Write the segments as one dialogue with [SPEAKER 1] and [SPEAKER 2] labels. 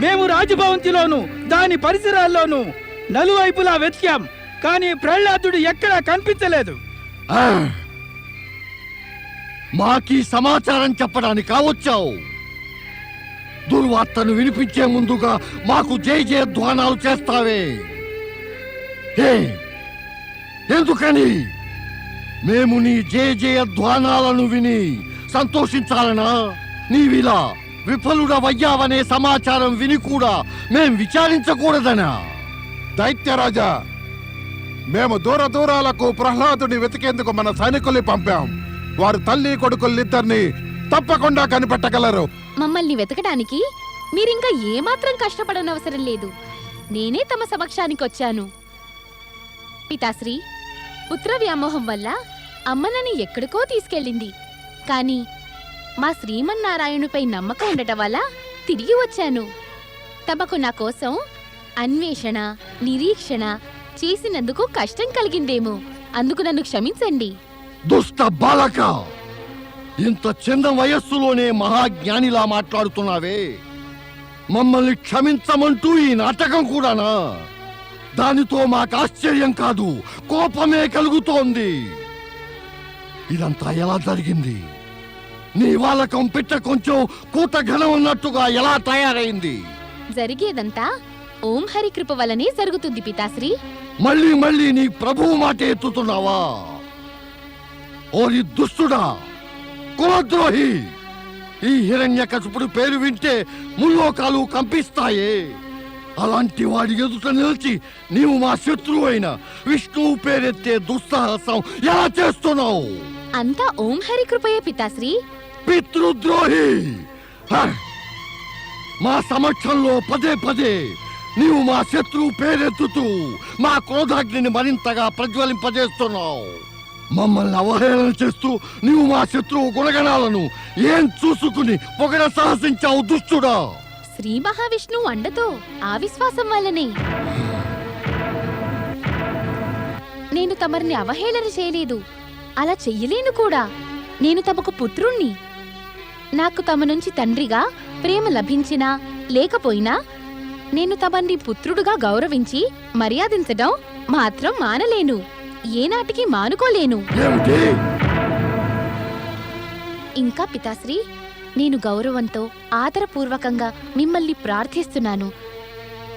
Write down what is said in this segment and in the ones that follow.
[SPEAKER 1] మేము రాజభవంతిలోను దాని పరిసరాల్లోనూ నలువైపులా వెతికాం కానీ ప్రహ్లాదుడు ఎక్కడా కనిపించలేదు.
[SPEAKER 2] ఆ! మాకీ సమాచారం చెప్పడానికి వచ్చావు దుర్వార్తను వినిపించే ముందుగా మాకు జై జయ ధ్వానాలు చేస్తావే. ఎందుకని? మేము నీ జయ జయ ధ్వానాలను విని సంతోషించాలనా? నీవిలా విఫలుడవయ్యావనే సమాచారం విని కూడా మేం విచారించకూడదనా?
[SPEAKER 3] దైత్యరాజా మేము దూర దూరాలకు ప్రహ్లాదుని వెతికేందుకు మన సైనికుల్ని పంపాం. వారు తల్లి కొడుకులిద్దరిని తప్పకుండా కనిపెట్టగలరు.
[SPEAKER 4] మమ్మల్ని వెతకడానికి మీరింకా ఏమాత్రం కష్టపడనవసరం లేదు. నేనే తమ సమక్షానికి వచ్చాను పితాశ్రీ పుత్ర వ్యామోహం వల్ల అమ్మనని ఎక్కడికో తీసుకెళ్ళింది. కాని మా శ్రీమన్నారాయణుపై నమ్మకం ఉండటం వల్ల తిరిగి వచ్చాను. తమకు నా కోసం అన్వేషణ నిరీక్షణ చేసినందుకు కష్టం కలిగిందేమో. అందుకు నన్ను క్షమించండి.
[SPEAKER 2] దుష్ట బాలక! ఇంత చిన్న వయస్సులోనే మహాజ్ఞానిలా మాట్లాడుతున్నావే. మమ్మల్ని క్షమించమంటూ ఈ నాటకం కూడానా? దానితో మాకు ఆశ్చర్యం కాదు కోపమే కలుగుతోంది. ఇదంతా ఎలా జరిగింది? నీ వాళ్ళకం పిట్ట కొంచెం కూత ఘనం ఉన్నట్టుగా ఎలా తయారైంది?
[SPEAKER 4] జరిగేదంతా ఓం హరి కృప వలనే జరుగుతుంది పితాశ్రీ.
[SPEAKER 2] మళ్ళీ మళ్ళీ నీ ప్రభువు మాట ఎత్తుతున్నావా? ఓరి దుష్టుడా కులద్రోహి! ఈ హిరణ్య పేరు వింటే ముల్లోకాలు కంపిస్తాయే. అలాంటి వాడి ఎదుట నిలిచి నీవు మా శత్రువు అయిన విష్ణువు పేరెత్తే దుస్సాహసం ఎలా చేస్తున్నావు?
[SPEAKER 4] అంతా ఓం హరి కృపయే పితాశ్రీ.
[SPEAKER 2] పితృద్రోహి! హ! మా సమక్షంలో పదే పదే నీవు మా శత్రువు పేరెత్తుతూ మా క్రోధాగ్నిని మరింతగా ప్రజ్వలింపజేస్తున్నావు. మమ్మల్ని అవహేళన చేస్తూ నీవు మా శత్రువు గుణగణాలను ఏం చూసుకుని పొగడ సాహసించావు దుష్టుడా?
[SPEAKER 4] శ్రీ మహావిష్ణువు అండతో ఆ విశ్వాసం వల్లనే. నేను తమరిని అవహేళన చేయలేదు. అలా చెయ్యలేను కూడా. నేను తమకు పుత్రుణ్ణి. నాకు తమ నుంచి తండ్రిగా ప్రేమ లభించినా లేకపోయినా నేను తమని పుత్రుడుగా గౌరవించి మర్యాదించడం మాత్రం మానలేను. ఏనాటికి మానుకోలేను. ఇంకా పితాశ్రీ నేను గౌరవంతో ఆదరపూర్వకంగా మిమ్మల్ని ప్రార్థిస్తున్నాను.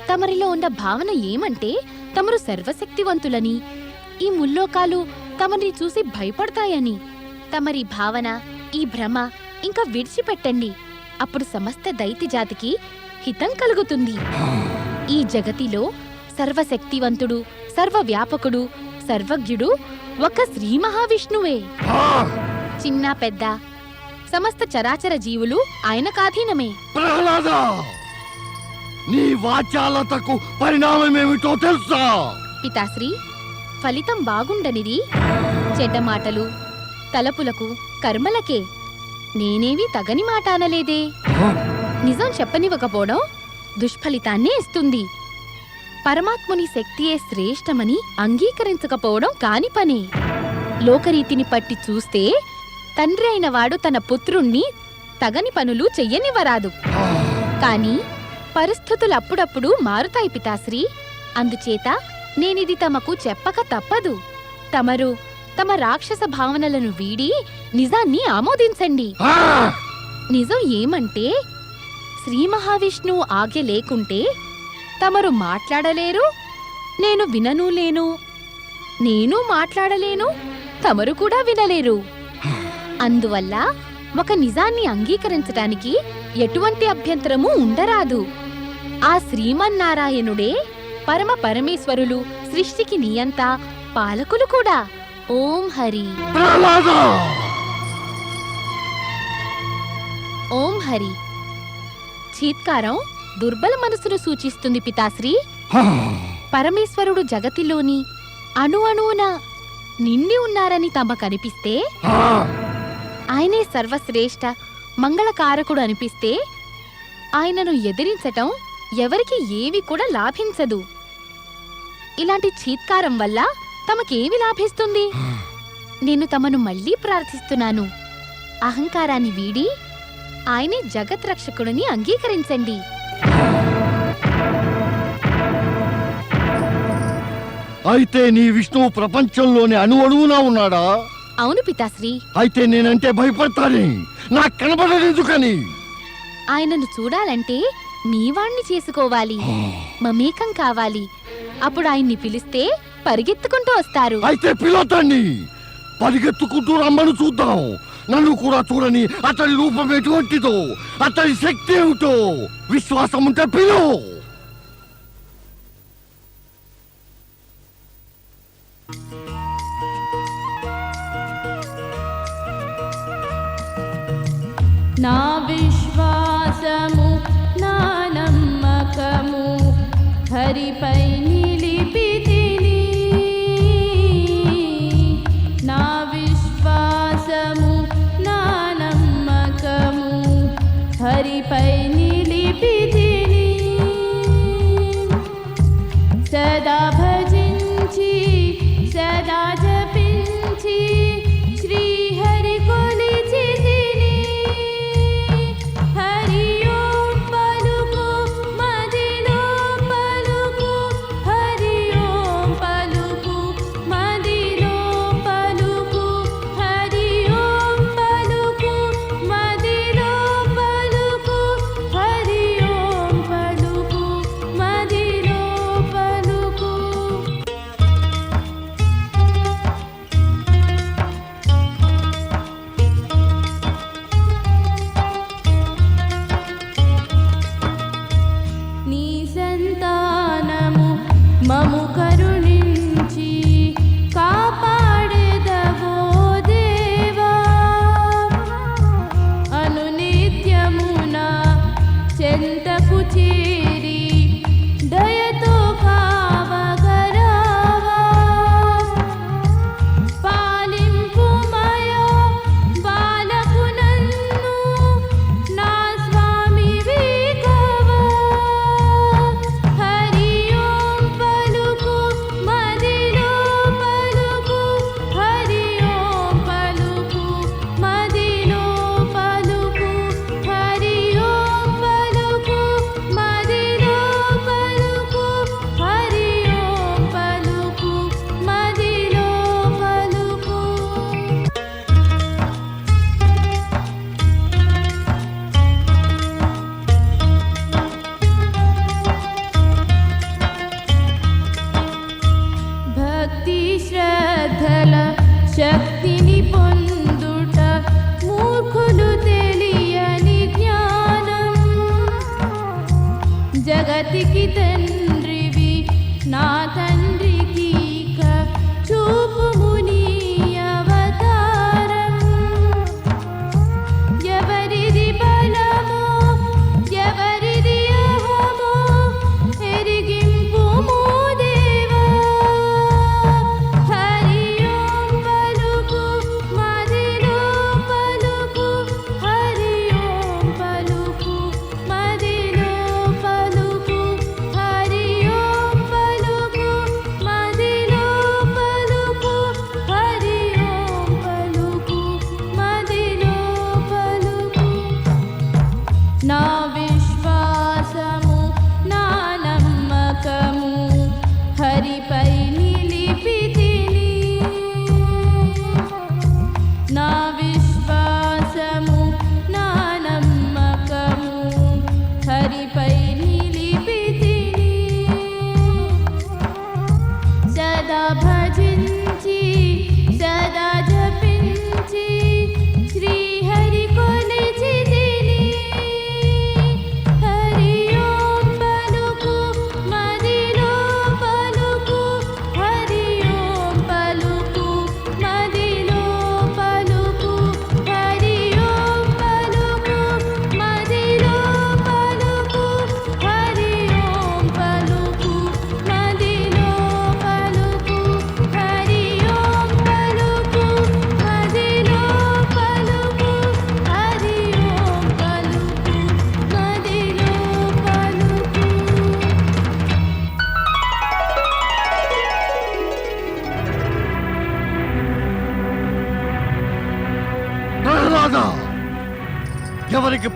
[SPEAKER 4] తమరిలో ఉన్న భావన ఏమంటే తమరు సర్వశక్తివంతులని. ఈ ముల్లోకాలు తమని చూసి భయపడతాయని. తమరి భావన ఈ భ్రమ ఇంకా విడిచిపెట్టండి. అప్పుడు సమస్త దైతి జాతికి హితం కలుగుతుంది. ఈ జగతిలో సర్వశక్తివంతుడు సర్వవ్యాపకుడు సర్వజ్ఞుడు ఒక శ్రీ మహావిష్ణువే! చిన్న పెద్ద సమస్త చరాచర జీవులు ఆయన కాధీనమే.
[SPEAKER 2] ప్రహ్లాద నీ వాచాలతకు పరిణామమేమిటో తెలుసా?
[SPEAKER 4] పితాశ్రీ ఫలితం బాగుండనిది. చెడ్డ మాటలు తలపులకు కర్మలకే. నేనేవి తగని మాట అనలేదే. నిజం చెప్పనివ్వకపోవడం దుష్ఫలితాన్నే ఇస్తుంది. పరమాత్ముని శక్తియే శ్రేష్టమని అంగీకరించకపోవడం కాని పని. లోకరీతిని పట్టి చూస్తే తండ్రి అయిన వాడు తన పుత్రుణ్ణి తగని పనులు చెయ్యనివ్వరాదు. కాని పరిస్థితులు అప్పుడప్పుడు మారుతాయి పితాశ్రీ. అందుచేత నేనిది తమకు చెప్పక తప్పదు. తమరు తమ రాక్షస భావనలను వీడి నిజాన్ని ఆమోదించండి! నిజం ఏమంటే శ్రీ మహావిష్ణువు ఆజ్ఞ లేకుంటే తమరు మాట్లాడలేరు నేను వినను లేను. నేను మాట్లాడలేను తమరు కూడా వినలేరు. అందువల్ల ఒక నిజాన్ని అంగీకరించటానికి ఎటువంటి అభ్యంతరము ఉండరాదు. ఆ శ్రీమన్నారాయణుడే పరమ పరమేశ్వరులు సృష్టికి నియంత పాలకులు కూడా. ఓం హరి. ఓం హరి. చీత్కారం దుర్బల మనసును సూచిస్తుంది పితాశ్రీ. పరమేశ్వరుడు జగతిలోని అణు అణువున నిండి ఉన్నారని తమకనిపిస్తే
[SPEAKER 2] ఆ!
[SPEAKER 4] ఆయనే సర్వశ్రేష్ఠ మంగళకారకుడు అనిపిస్తే ఆయనను ఎదిరించటం ఎవరికి ఏవి కూడా లాభించదు. ఇలాంటి చీత్కారం వల్ల తమకేమి లాభిస్తుంది? నేను తమను మళ్ళీ ప్రార్థిస్తున్నాను. అహంకారాన్ని వీడి ఆయనే జగత్రక్షకుడిని అంగీకరించండి.
[SPEAKER 5] అయితే నీ విష్ణువు ప్రపంచంలోని అణువణువునా ఉన్నాడా?
[SPEAKER 4] అవును పితాశ్రీ.
[SPEAKER 5] అయితే నేనంటే భయపడతానే? నాకు కనబడలేదు కానీ
[SPEAKER 4] ఆయనను చూడాలంటే నీవాణ్ణి చేసుకోవాలి. మమేకం కావాలి. అప్పుడు ఆయన్ని పిలిస్తే పరిగెత్తుకుంటూ వస్తారు.
[SPEAKER 5] అయితే పిలవతాన్ని పరిగెత్తుకుంటూ రమ్మని చూద్దాం. నన్ను కూడా చూడని అతడి రూపం ఎటువంటిదో అతడి శక్తి ఏమిటో విశ్వాసం ఉంటే పిలువు Navi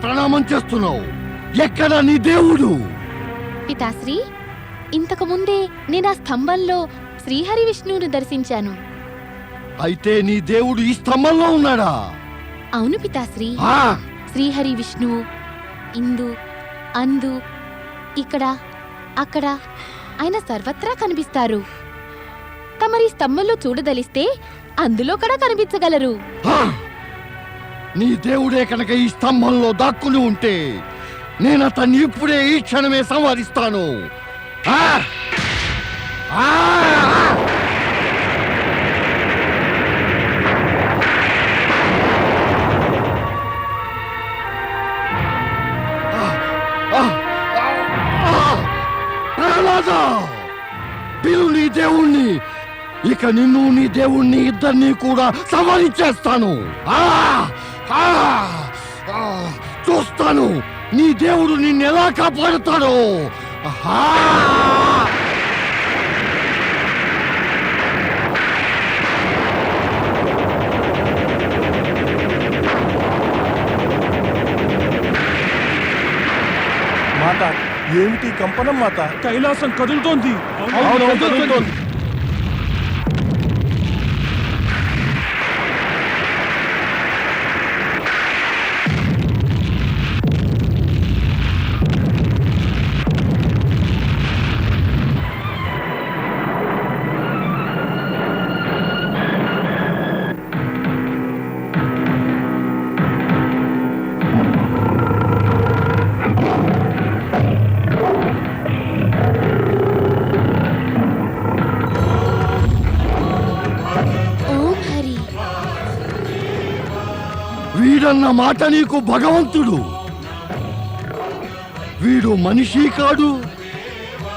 [SPEAKER 5] ప్రణామం చేస్తున్నావు. ఎక్కడ నీ దేవుడు?
[SPEAKER 4] పితాశ్రీ ఇంతకు ముందే నేను ఆ స్తంభంలో శ్రీహరి విష్ణువును దర్శించాను.
[SPEAKER 2] అయితే నీ దేవుడు ఈ స్తంభంలో ఉన్నాడా?
[SPEAKER 4] అవును పితాశ్రీ. శ్రీహరి విష్ణువు ఇందు అందు ఇక్కడ అక్కడ ఆయన సర్వత్రా కనిపిస్తారు. తమరి స్తంభంలో చూడదలిస్తే అందులో కూడా కనిపించగలరు.
[SPEAKER 2] నీ దేవుడే కనుక ఈ స్తంభంలో దాక్కుని ఉంటే నేను అతన్ని ఇప్పుడే ఈ క్షణమే సంహరిస్తాను. ఆ! పిలు నీ దేవుణ్ణి. ఇక నిన్ను నీ దేవుణ్ణి ఇద్దరిని కూడా సంహరించేస్తాను. ఆ! ఆ! ఆ! చూస్తాను నీ దేవుడు నిన్నెలా కాపాడుతాడో!
[SPEAKER 6] మాత ఏమిటి కంపనం మాత కైలాసం కదులుతోంది
[SPEAKER 2] మాట నీకు భగవంతుడు. వీడు మనిషి కాడు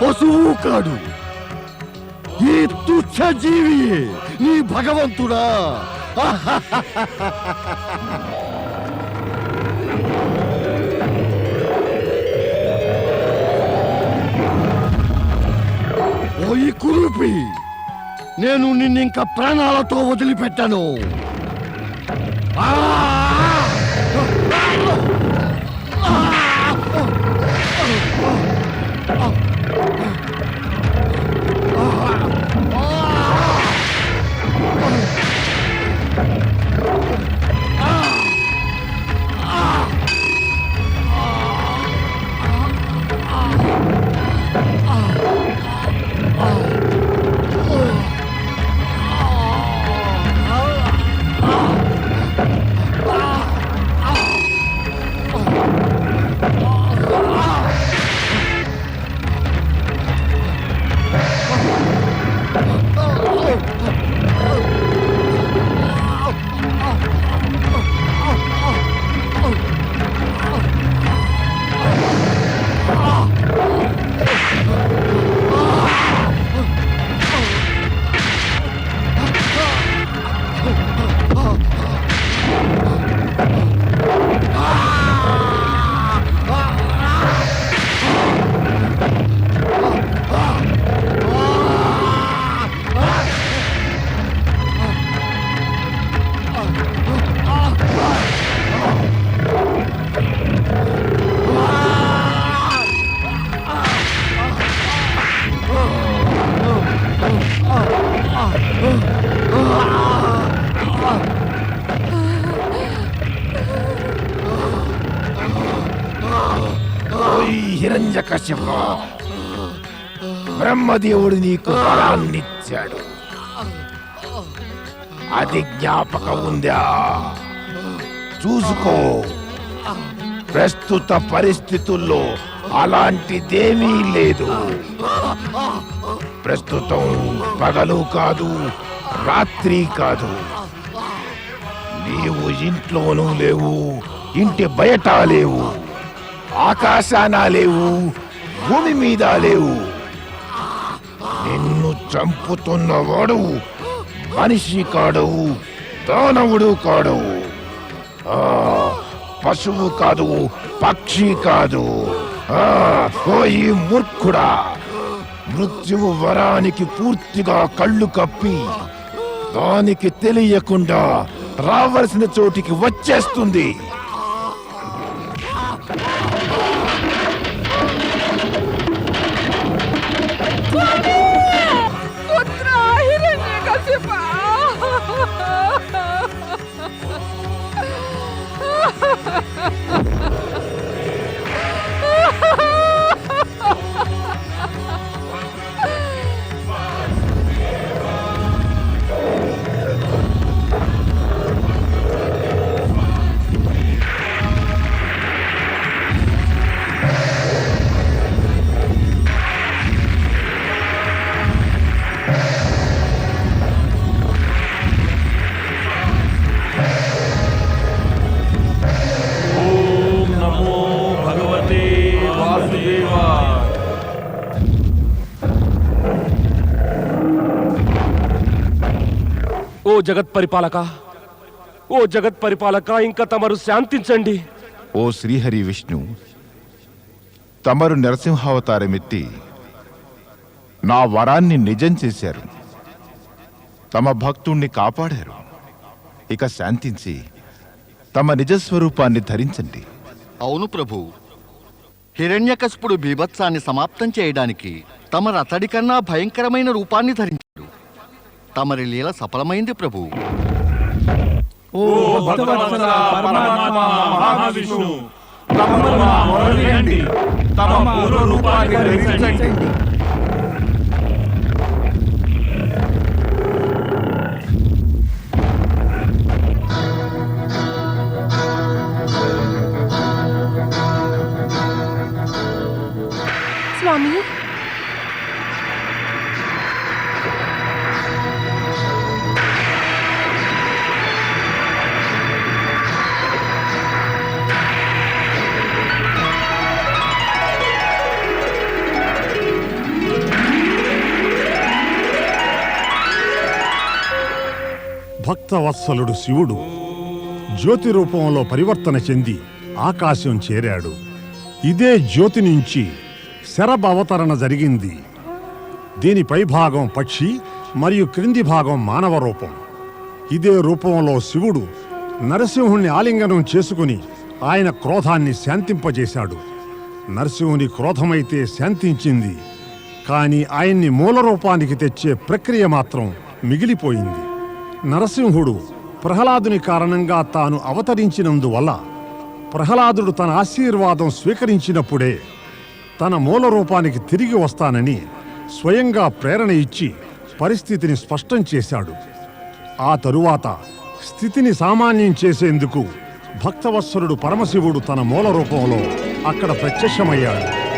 [SPEAKER 2] పశువు కాడు. ఈ తుచ్చ జీవి నీ భగవంతుడా. ఓయి కురుపి నేను నిన్నింక ప్రాణాలతో వదిలిపెట్టను. ఆ!
[SPEAKER 7] హిరణ్యకశ్యప బ్రహ్మదేవుడు నీకు బలాన్నిచ్చాడు అది జ్ఞాపకం ఉందా? చూసుకో. ప్రస్తుత పరిస్థితుల్లో అలాంటిదేమీ లేదు. ప్రస్తుతం పగలు కాదు రాత్రి కాదు. నీవు ఇంట్లోనూ లేవు ఇంటి బయట లేవు ఆకాశాన లేవు భూమి మీద లేవు. నిన్ను చంపుతున్నవాడు మనిషి కాడవు దానవుడు కాడవు. ఆ, పశువు కాదు పక్షి కాదు. ఓ ఈ మూర్ఖుడా మృత్యువు వరానికి పూర్తిగా కళ్ళు కప్పి దానికి తెలియకుండా రావలసిన చోటికి వచ్చేస్తుంది.
[SPEAKER 8] ఓ జగత్ పరిపాలక ఓ జగత్ పరిపాలక ఇంకా తమరు శాంతించండి.
[SPEAKER 9] ఓ శ్రీహరి విష్ణు తమరు నరసింహావతారమెత్తి నా వరాన్ని నిజం చేశారు. తమ భక్తుణ్ణి కాపాడారు. ఇక శాంతించి తమ నిజస్వరూపాన్ని ధరించండి.
[SPEAKER 2] అవును ప్రభు. హిరణ్యకశిపుడు బీభత్సాన్ని సమాప్తం చేయడానికి తమరు అతడి కన్నా భయంకరమైన రూపాన్ని ధరించాడు తమరి లీల సఫలమైంది ప్రభు.
[SPEAKER 1] ఓ భక్తవత్సల పరమాత్మ మహావిష్ణు
[SPEAKER 8] తమ పూర్వ రూపాన్ని ధరించండి.
[SPEAKER 10] భక్తవత్సలుడు శివుడు. జ్యోతి రూపంలో పరివర్తన చెంది ఆకాశం చేరాడు. ఇదే జ్యోతి నుంచి శరభ అవతరణ జరిగింది. దీని పై భాగం పక్షి మరియు క్రింది భాగం మానవ రూపం. ఇదే రూపంలో శివుడు నరసింహుణ్ణి ఆలింగనం చేసుకుని ఆయన క్రోధాన్ని శాంతింపజేశాడు. నరసింహుని క్రోధమైతే శాంతించింది. కానీ ఆయన్ని మూల రూపానికి తెచ్చే ప్రక్రియ మాత్రం మిగిలిపోయింది. నరసింహుడు ప్రహ్లాదుని కారణంగా తాను అవతరించినందువల్ల ప్రహ్లాదుడు తన ఆశీర్వాదం స్వీకరించినప్పుడే తన మూల రూపానికి తిరిగి వస్తానని స్వయంగా ప్రేరణ ఇచ్చి పరిస్థితిని స్పష్టం చేశాడు. ఆ తరువాత స్థితిని సామాన్యం చేసేందుకు భక్తవత్సరుడు పరమశివుడు తన మూల రూపంలో అక్కడ ప్రత్యక్షమయ్యాడు.